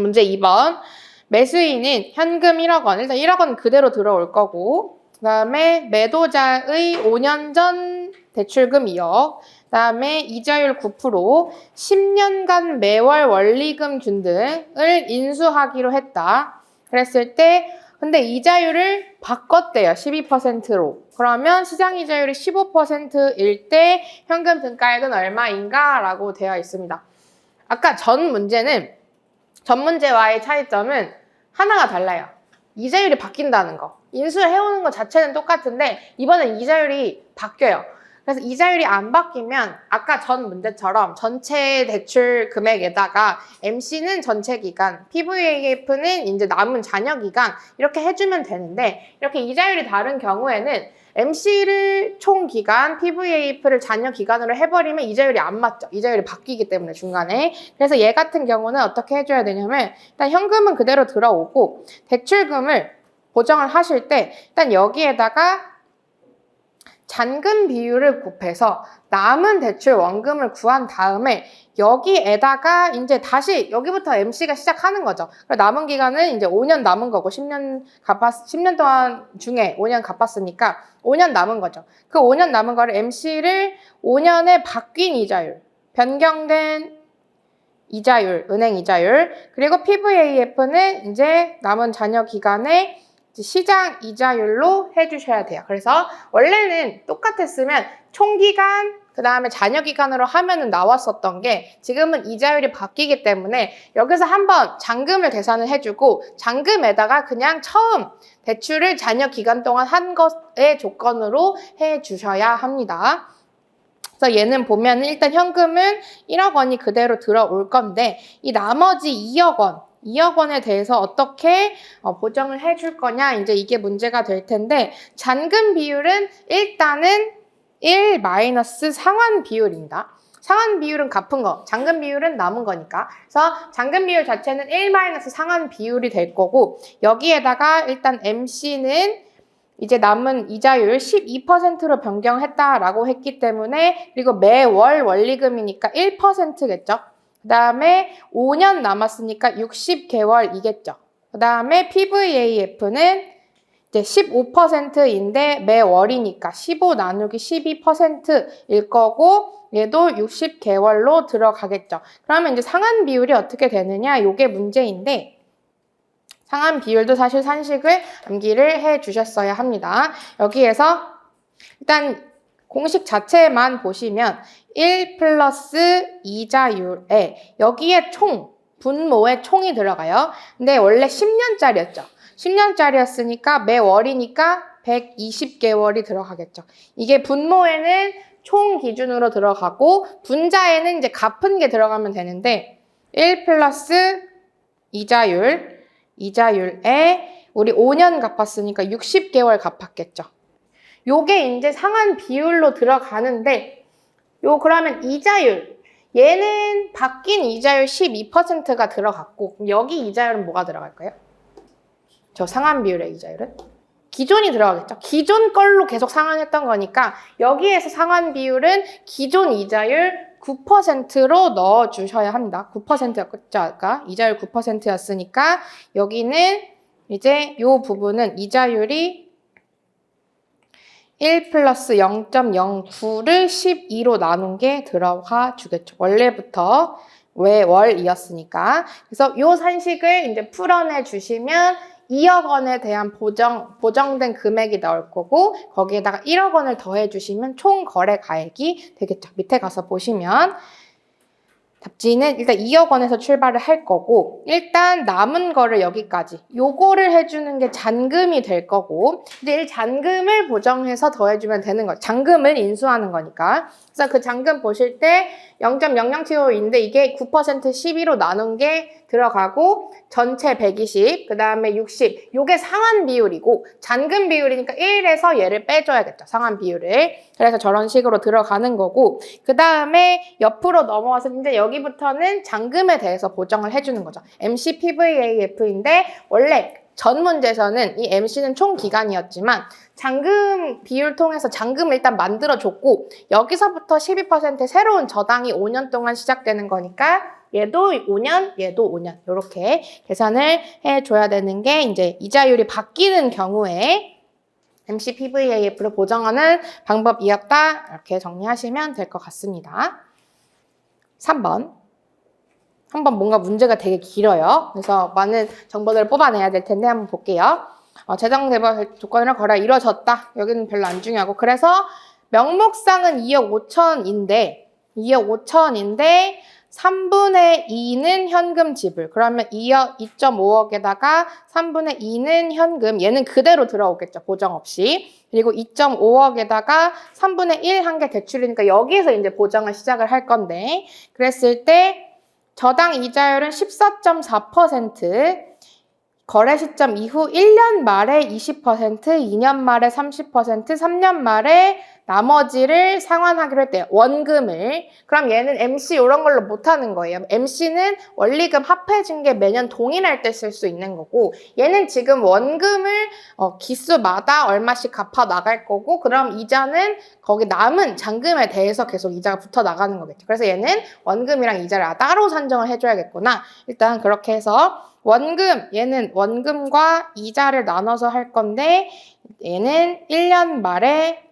문제 2번. 매수인은 현금 1억 원. 일단 1억 원 그대로 들어올 거고. 그 다음에 매도자의 5년 전 대출금 2억. 그 다음에 이자율 9%, 10년간 매월 원리금 준 등을 인수하기로 했다. 그랬을 때, 근데 이자율을 바꿨대요. 12%로. 그러면 시장 이자율이 15%일 때 현금 등가액은 얼마인가? 라고 되어 있습니다. 아까 전 문제는 전 문제와의 차이점은 하나가 달라요. 이자율이 바뀐다는 거. 인수를 해오는 것 자체는 똑같은데 이번엔 이자율이 바뀌어요. 그래서 이자율이 안 바뀌면 아까 전 문제처럼 전체 대출 금액에다가 MC는 전체 기간, PVAF는 이제 남은 잔여 기간 이렇게 해주면 되는데 이렇게 이자율이 다른 경우에는 MC를 총 기간, PVAF를 잔여 기간으로 해버리면 이자율이 안 맞죠. 이자율이 바뀌기 때문에 중간에. 그래서 얘 같은 경우는 어떻게 해줘야 되냐면 일단 현금은 그대로 들어오고 대출금을 보정을 하실 때 일단 여기에다가 잔금 비율을 곱해서 남은 대출 원금을 구한 다음에 여기에다가 이제 다시 여기부터 MC가 시작하는 거죠. 남은 기간은 이제 5년 남은 거고 10년 갚았 10년 동안 중에 5년 갚았으니까 5년 남은 거죠. 그 5년 남은 거를 MC를 5년에 바뀐 이자율, 변경된 이자율, 은행 이자율, 그리고 PVAF는 이제 남은 잔여 기간에 시장 이자율로 해주셔야 돼요. 그래서 원래는 똑같았으면 총기간, 그 다음에 잔여 기간으로 하면은 나왔었던 게 지금은 이자율이 바뀌기 때문에 여기서 한번 잔금을 계산을 해주고 잔금에다가 그냥 처음 대출을 잔여 기간 동안 한 것의 조건으로 해주셔야 합니다. 그래서 얘는 보면 일단 현금은 1억 원이 그대로 들어올 건데 이 나머지 2억 원 2억 원에 대해서 어떻게 어, 보정을 해줄 거냐 이제 이게 문제가 될 텐데 잔금 비율은 일단은 1 마이너스 상환 비율입니다. 상환 비율은 갚은 거, 잔금 비율은 남은 거니까. 그래서 잔금 비율 자체는 1 마이너스 상환 비율이 될 거고 여기에다가 일단 MC는 이제 남은 이자율 12%로 변경했다라고 했기 때문에 그리고 매월 원리금이니까 1%겠죠. 그 다음에 5년 남았으니까 60개월이겠죠. 그 다음에 PVAF는 이제 15%인데 매월이니까 15 나누기 12%일 거고 얘도 60개월로 들어가겠죠. 그러면 이제 상한 비율이 어떻게 되느냐? 요게 문제인데 상한 비율도 사실 산식을 암기를 해 주셨어야 합니다. 여기에서 일단 공식 자체만 보시면 1 플러스 이자율에 여기에 총, 분모에 총이 들어가요. 근데 원래 10년짜리였죠. 10년짜리였으니까 매월이니까 120개월이 들어가겠죠. 이게 분모에는 총 기준으로 들어가고 분자에는 이제 갚은 게 들어가면 되는데 1 플러스 이자율, 이자율에 우리 5년 갚았으니까 60개월 갚았겠죠. 요게 이제 상한 비율로 들어가는데 요 그러면 이자율 얘는 바뀐 이자율 12%가 들어갔고 여기 이자율은 뭐가 들어갈까요? 저 상한 비율의 이자율은 기존이 들어가겠죠. 기존 걸로 계속 상환했던 거니까 여기에서 상환 비율은 기존 이자율 9%로 넣어 주셔야 합니다. 9%였죠, 아까 이자율 9%였으니까 여기는 이제 요 부분은 이자율이 1 플러스 0.09를 12로 나눈 게 들어가 주겠죠. 원래부터 왜 월이었으니까. 그래서 요 산식을 이제 풀어내 주시면 2억 원에 대한 보정, 보정된 금액이 나올 거고, 거기에다가 1억 원을 더해 주시면 총 거래 가액이 되겠죠. 밑에 가서 보시면. 답지는 일단 2억 원에서 출발을 할 거고 일단 남은 거를 여기까지 요거를 해주는 게 잔금이 될 거고 근데 이 잔금을 보정해서 더해주면 되는 거죠. 잔금을 인수하는 거니까 그래서 그 잔금 보실 때 0.0075인데 이게 9% 12로 나눈 게 들어가고 전체 120, 그 다음에 60 요게 상환 비율이고 잔금 비율이니까 1에서 얘를 빼줘야겠죠. 상환 비율을 그래서 저런 식으로 들어가는 거고 그 다음에 옆으로 넘어와서 이제 여기부터는 잔금에 대해서 보정을 해주는 거죠. MC PVAF인데 원래 전 문제에서는 이 MC는 총 기간이었지만 잔금 비율 통해서 잔금을 일단 만들어줬고 여기서부터 12% 새로운 저당이 5년 동안 시작되는 거니까 얘도 5년, 얘도 5년 이렇게 계산을 해줘야 되는 게 이제 이자율이 바뀌는 경우에 MC PVAF를 보정하는 방법이었다 이렇게 정리하시면 될 것 같습니다. 3번 한번 뭔가 문제가 되게 길어요. 그래서 많은 정보들을 뽑아내야 될 텐데 한번 볼게요. 어, 재정 대박 조건이랑 거래 이루어졌다. 여기는 별로 안 중요하고 그래서 명목상은 2억 5천인데 2억 5천인데 3분의 2는 현금 지불. 그러면 2억 2.5억에다가 3분의 2는 현금. 얘는 그대로 들어오겠죠. 보정 없이. 그리고 2.5억에다가 3분의 1 한 개 대출이니까 여기에서 이제 보정을 시작을 할 건데 그랬을 때 저당 이자율은 14.4%, 거래 시점 이후 1년 말에 20%, 2년 말에 30%, 3년 말에 나머지를 상환하기로 했대요. 원금을. 그럼 얘는 MC 이런 걸로 못하는 거예요. MC는 원리금 합해진 게 매년 동일할 때 쓸 수 있는 거고 얘는 지금 원금을 어, 기수마다 얼마씩 갚아 나갈 거고 그럼 이자는 거기 남은 잔금에 대해서 계속 이자가 붙어 나가는 거겠죠. 그래서 얘는 원금이랑 이자를 아, 따로 산정을 해줘야겠구나. 일단 그렇게 해서 원금, 얘는 원금과 이자를 나눠서 할 건데 얘는 1년 말에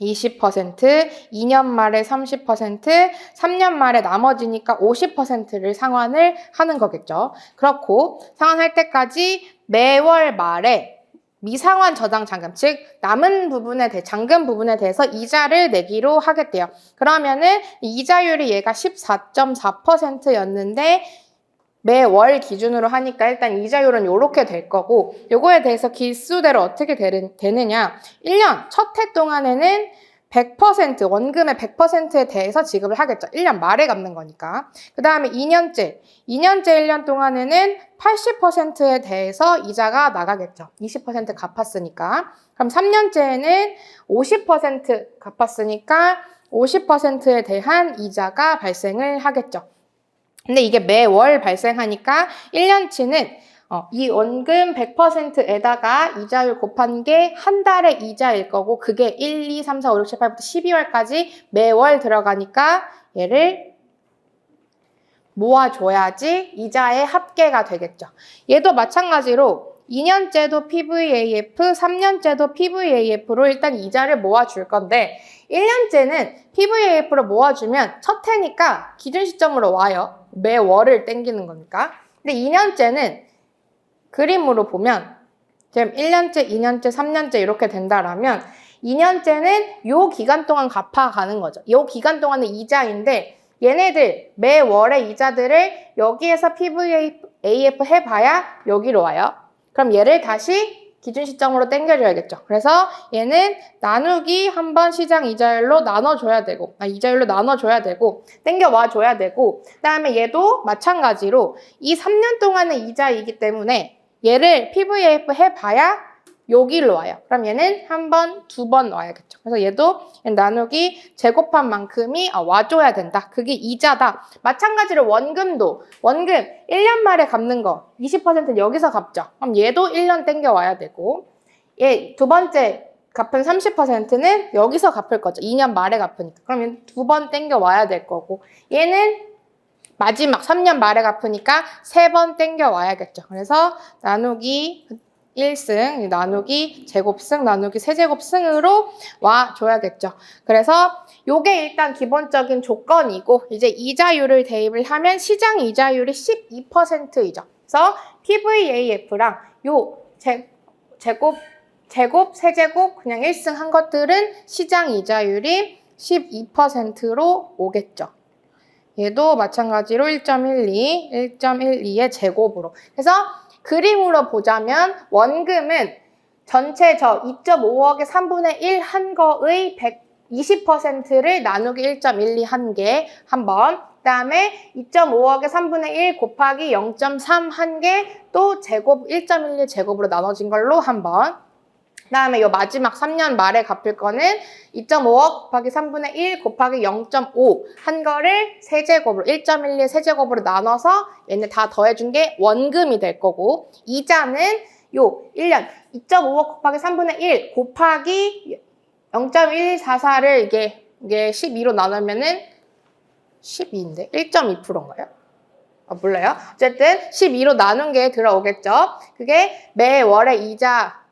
20%, 2년 말에 30%, 3년 말에 나머지니까 50%를 상환을 하는 거겠죠. 그렇고 상환할 때까지 매월 말에 미상환 저당 잔금, 즉 남은 부분에 대해 잔금 부분에 대해서 이자를 내기로 하겠대요. 그러면은 이자율이 얘가 14.4%였는데 매월 기준으로 하니까 일단 이자율은 이렇게 될 거고 요거에 대해서 기수대로 어떻게 되느냐 1년 첫 해 동안에는 100% 원금의 100%에 대해서 지급을 하겠죠. 1년 말에 갚는 거니까. 그 다음에 2년째. 2년째 1년 동안에는 80%에 대해서 이자가 나가겠죠. 20% 갚았으니까. 그럼 3년째에는 50% 갚았으니까 50%에 대한 이자가 발생을 하겠죠. 근데 이게 매월 발생하니까 1년치는 어, 이 원금 100%에다가 이자율 곱한 게 한 달의 이자일 거고 그게 1, 2, 3, 4, 5, 6, 7, 8부터 12월까지 매월 들어가니까 얘를 모아줘야지 이자의 합계가 되겠죠. 얘도 마찬가지로 2년째도 PVAF, 3년째도 PVAF로 일단 이자를 모아줄 건데 1년째는 PVAF로 모아주면 첫 해니까 기준 시점으로 와요. 매월을 땡기는 거니까. 근데 2년째는 그림으로 보면 지금 1년째, 2년째, 3년째 이렇게 된다라면 2년째는 요 기간 동안 갚아가는 거죠. 요 기간 동안은 이자인데 얘네들 매월의 이자들을 여기에서 PVAF 해봐야 여기로 와요. 그럼 얘를 다시 기준 시점으로 땡겨줘야겠죠. 그래서 얘는 나누기 한 번 시장 이자율로 나눠줘야 되고, 아, 이자율로 나눠줘야 되고, 땡겨와 줘야 되고, 그 다음에 얘도 마찬가지로 이 3년 동안의 이자이기 때문에 얘를 PVAF 해봐야 여기로 와요. 그럼 얘는 한 번, 두 번 와야겠죠. 그래서 얘도 나누기 제곱한 만큼이 아, 와줘야 된다. 그게 이자다. 마찬가지로 원금도 원금 1년 말에 갚는 거 20%는 여기서 갚죠. 그럼 얘도 1년 땡겨 와야 되고 얘 두 번째 갚은 30%는 여기서 갚을 거죠. 2년 말에 갚으니까. 그러면 두 번 땡겨 와야 될 거고 얘는 마지막 3년 말에 갚으니까 세 번 땡겨 와야겠죠. 그래서 나누기 1승, 나누기 제곱승, 나누기 세제곱승으로 와줘야겠죠. 그래서 요게 일단 기본적인 조건이고 이제 이자율을 대입을 하면 시장 이자율이 12%이죠. 그래서 PVAF랑 요 제, 제곱, 제곱, 세제곱 그냥 1승 한 것들은 시장 이자율이 12%로 오겠죠. 얘도 마찬가지로 1.12, 1.12의 제곱으로. 그래서 그림으로 보자면 원금은 전체 저 2.5억의 3분의 1 한 거의 120%를 나누기 1.12 한 개 한 번. 그 다음에 2.5억의 3분의 1 곱하기 0.3 한 개 또 제곱 1.12 제곱으로 나눠진 걸로 한 번. 그 다음에 요 마지막 3년 말에 갚을 거는 2.5억 곱하기 3분의 1 곱하기 0.5 한 거를 세제곱으로 1.12 세제곱으로 나눠서 얘네 다 더해준 게 원금이 될 거고 이자는 요 1년 2.5억 곱하기 3분의 1 곱하기 0.144를 이게 이게 12로 나누면은 12인데 1.2%인가요? 아, 몰라요. 어쨌든 12로 나눈 게 들어오겠죠. 그게 매월의 이자를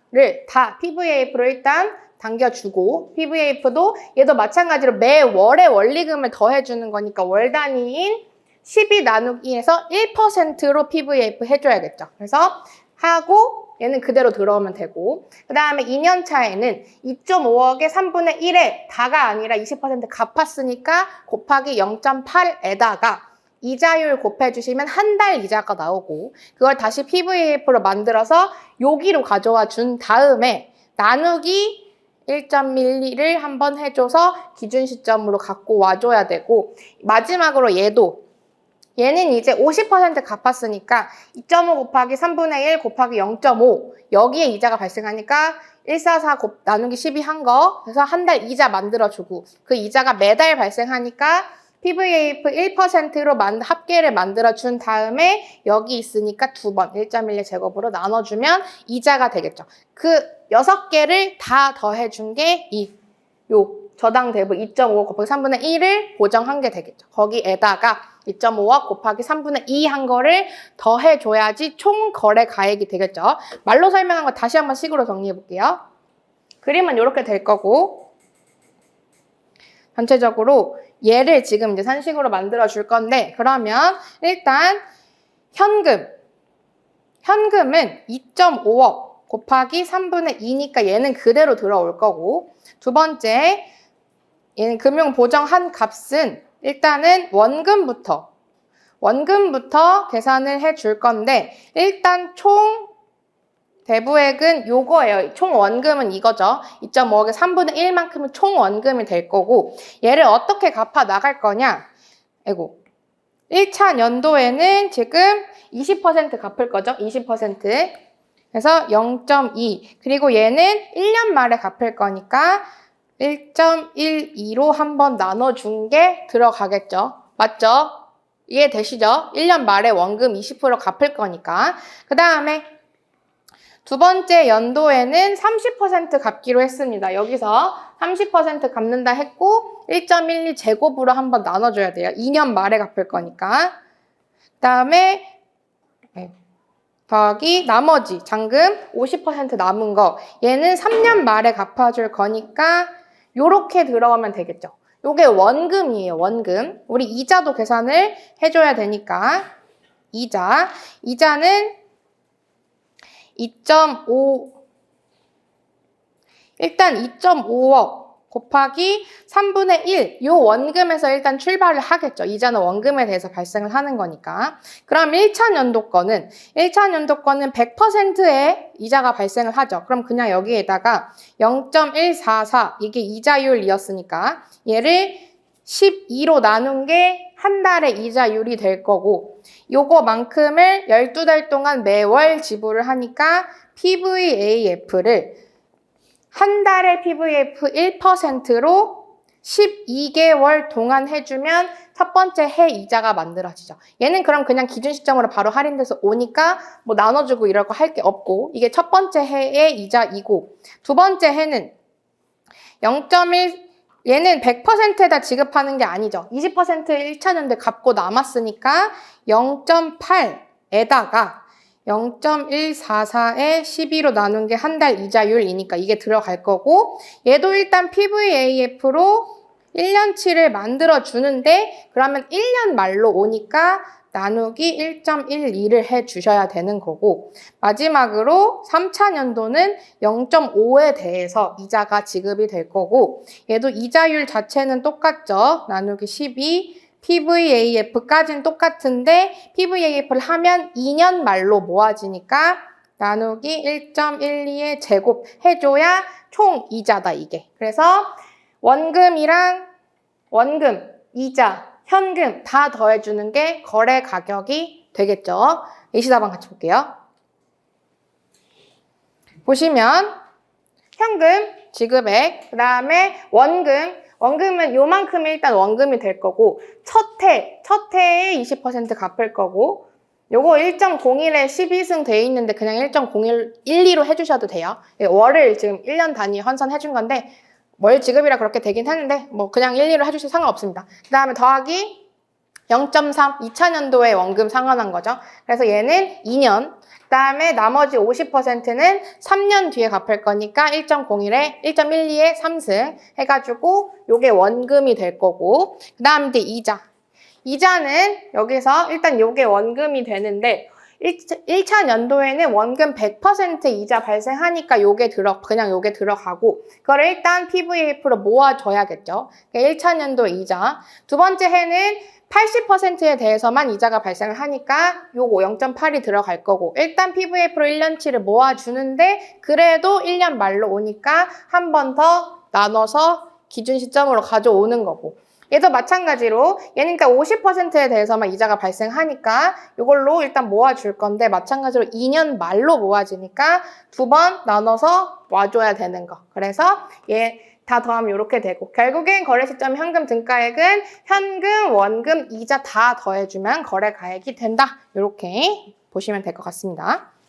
다 PVAF로 일단 당겨주고 PVAF도 얘도 마찬가지로 매월의 원리금을 더해주는 거니까 월 단위인 12 나누기에서 1%로 PVAF 해줘야겠죠. 그래서 하고 얘는 그대로 들어오면 되고 그 다음에 2년 차에는 2.5억의 3분의 1에 다가 아니라 20% 갚았으니까 곱하기 0.8에다가 이자율 곱해주시면 한 달 이자가 나오고 그걸 다시 PVAF로 만들어서 여기로 가져와 준 다음에 나누기 1.12를 한번 해줘서 기준 시점으로 갖고 와줘야 되고 마지막으로 얘도. 얘는 이제 50% 갚았으니까 2.5 곱하기 3분의 1 곱하기 0.5 여기에 이자가 발생하니까 144 곱, 나누기 12 한 거. 그래서 한 달 이자 만들어주고 그 이자가 매달 발생하니까 PVAF 1%로 만, 합계를 만들어준 다음에 여기 있으니까 두 번 1.1의 제곱으로 나눠주면 이자가 되겠죠. 그 여섯 개를 다 더해준 게 이 요 저당 대부 2.5 곱하기 3분의 1을 보정한 게 되겠죠. 거기에다가 2.5억 곱하기 3분의 2 한 거를 더해줘야지 총 거래 가액이 되겠죠. 말로 설명한 거 다시 한번 식으로 정리해 볼게요. 그림은 이렇게 될 거고 전체적으로 얘를 지금 이제 산식으로 만들어 줄 건데 그러면 일단 현금. 현금은 2.5억 곱하기 3분의 2니까 얘는 그대로 들어올 거고 두 번째 얘는 금융 보정한 값은 일단은 원금부터 원금부터 계산을 해 줄 건데 일단 총 대부액은 요거예요. 총 원금은 이거죠. 2.5억의 3분의 1만큼은 총 원금이 될 거고 얘를 어떻게 갚아 나갈 거냐? 아이고. 1차 연도에는 지금 20% 갚을 거죠. 20%. 그래서 0.2. 그리고 얘는 1년 말에 갚을 거니까 1.12로 한번 나눠준 게 들어가겠죠. 맞죠? 이해되시죠? 1년 말에 원금 20% 갚을 거니까. 그 다음에 두 번째 연도에는 30% 갚기로 했습니다. 여기서 30% 갚는다 했고 1.12 제곱으로 한번 나눠줘야 돼요. 2년 말에 갚을 거니까. 그 다음에 더하기 나머지 잔금 50% 남은 거 얘는 3년 말에 갚아줄 거니까 요렇게 들어가면 되겠죠. 요게 원금이에요. 원금. 우리 이자도 계산을 해줘야 되니까 이자. 이자는 2.5 일단 2.5억 곱하기 3분의 1. 요 원금에서 일단 출발을 하겠죠. 이자는 원금에 대해서 발생을 하는 거니까. 그럼 1차 연도권은 1차 연도권은 100%의 이자가 발생을 하죠. 그럼 그냥 여기에다가 0.144 이게 이자율이었으니까 얘를 12로 나눈 게 한 달의 이자율이 될 거고 요거만큼을 12달 동안 매월 지불을 하니까 PVAF를 한 달에 PVF 1%로 12개월 동안 해주면 첫 번째 해 이자가 만들어지죠. 얘는 그럼 그냥 기준 시점으로 바로 할인돼서 오니까 뭐 나눠주고 이럴 거 할 게 없고 이게 첫 번째 해의 이자이고 두 번째 해는 0.1 얘는 100%에다 지급하는 게 아니죠. 20% 1차 년대 갚고 남았으니까 0.8에다가 0.144에 12로 나눈 게 한 달 이자율이니까 이게 들어갈 거고 얘도 일단 PVAF로 1년치를 만들어 주는데 그러면 1년 말로 오니까 나누기 1.12를 해 주셔야 되는 거고 마지막으로 3차 년도는 0.5에 대해서 이자가 지급이 될 거고 얘도 이자율 자체는 똑같죠. 나누기 12 PVAF까지는 똑같은데 PVAF를 하면 2년 말로 모아지니까 나누기 1.12의 제곱 해줘야 총 이자다 이게. 그래서 원금이랑 원금, 이자, 현금 다 더해주는 게 거래 가격이 되겠죠. 예시답안 같이 볼게요. 보시면 현금, 지급액, 그 다음에 원금, 원금은 요만큼이 일단 원금이 될 거고 첫 해, 첫 해에 20% 갚을 거고 요거 1.01에 12승 돼 있는데 그냥 1.01, 12로 해주셔도 돼요. 예, 월을 지금 1년 단위 환산해준 건데 월 지급이라 그렇게 되긴 했는데 뭐 그냥 1, 2로 해주셔도 상관없습니다. 그 다음에 더하기 0.3, 2000년도에 원금 상환한 거죠. 그래서 얘는 2년. 그 다음에 나머지 50%는 3년 뒤에 갚을 거니까 1.01에 1.12에 3승 해가지고 요게 원금이 될 거고 그 다음 이제 이자. 이자는 여기서 일단 요게 원금이 되는데 1차 연도에는 원금 100% 이자 발생하니까 요게 들어 그냥 요게 들어가고 그걸 일단 PVF로 모아줘야겠죠. 1차 연도 이자. 두 번째 해는 80%에 대해서만 이자가 발생을 하니까 요거 0.8이 들어갈 거고 일단 PVF로 1년치를 모아주는데 그래도 1년 말로 오니까 한 번 더 나눠서 기준 시점으로 가져오는 거고 얘도 마찬가지로 얘는 그러니까 50%에 대해서만 이자가 발생하니까 이걸로 일단 모아줄 건데 마찬가지로 2년 말로 모아지니까 두 번 나눠서 와줘야 되는 거. 그래서 얘 다 더하면 이렇게 되고 결국엔 거래 시점 현금 등가액은 현금, 원금, 이자 다 더해주면 거래 가액이 된다. 이렇게 보시면 될 것 같습니다.